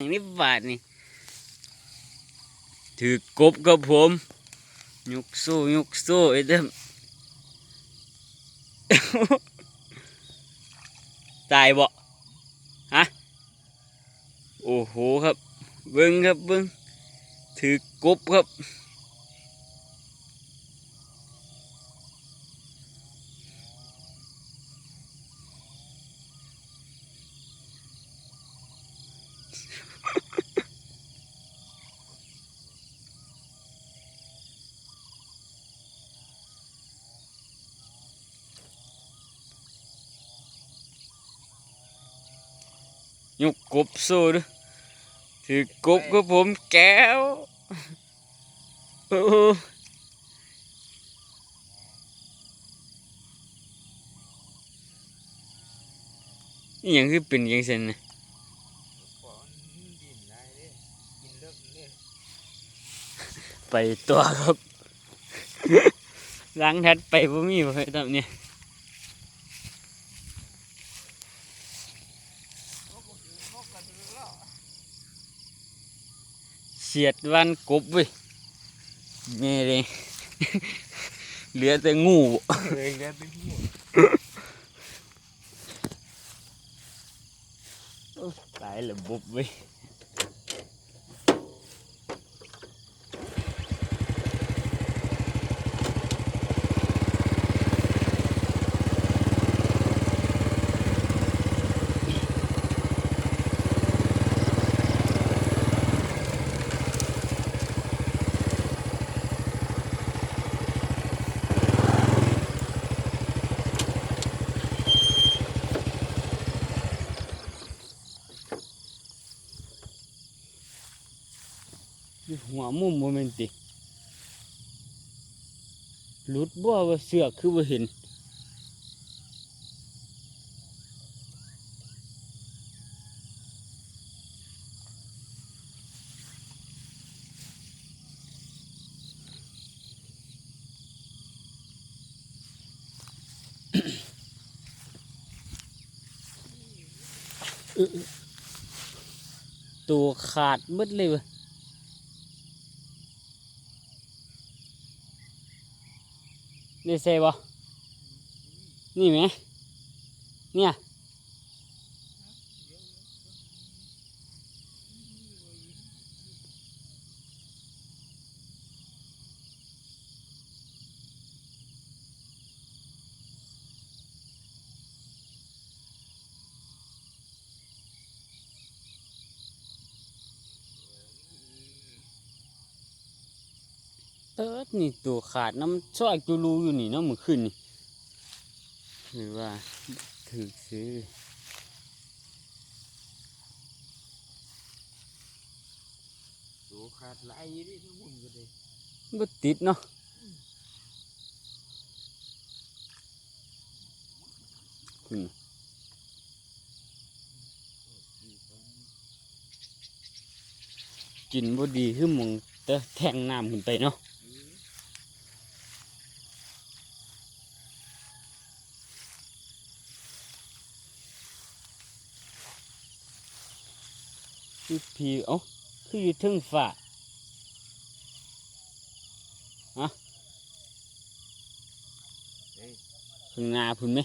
อย่างนี้บาทนี่ถือกบกับผมยกสู้ยกสู้ไอ้เด้มตายบ่ฮะโอ้โหครับเบิ้งครับเบิ้งถือกบครับ ยกกบสู้เด้วยถือกบกับผมแก้วโอ้ย่างคือเป็นยังเซนนะไปตัวครับล้างทัดไปบ่มีบ่ตอนนี้นกก็คือนกก็คือแล้ว เสียดวันกบเว้ยแม่เลยเหลือแต่งูเลยแล้วเป็นหัวตายระบบเว้ย อยู่หัวมุมโมเมนติหลุดบ่ว่าเสือกคือบ่าเห็นตัวขาดหมดเลยว้ ดีเซ่บ่นี่ไหมเนี่ย เออนี่ตัวขาดน้ำซอยจูรูอยู่นี่เนาะมือขึ้นนี่คือว่าถือซื้อตัวขาดไหลายดิทั้งหุ่นก็ได้บ่ติดเนาะอืมกินบ่ดีคือหมองแต่แทงน้ำขึ้นไปเนาะ คือพีเอ้าคืออยู่เทึงฝ่าเฮ้ยข้างหน้าพุ่นไหม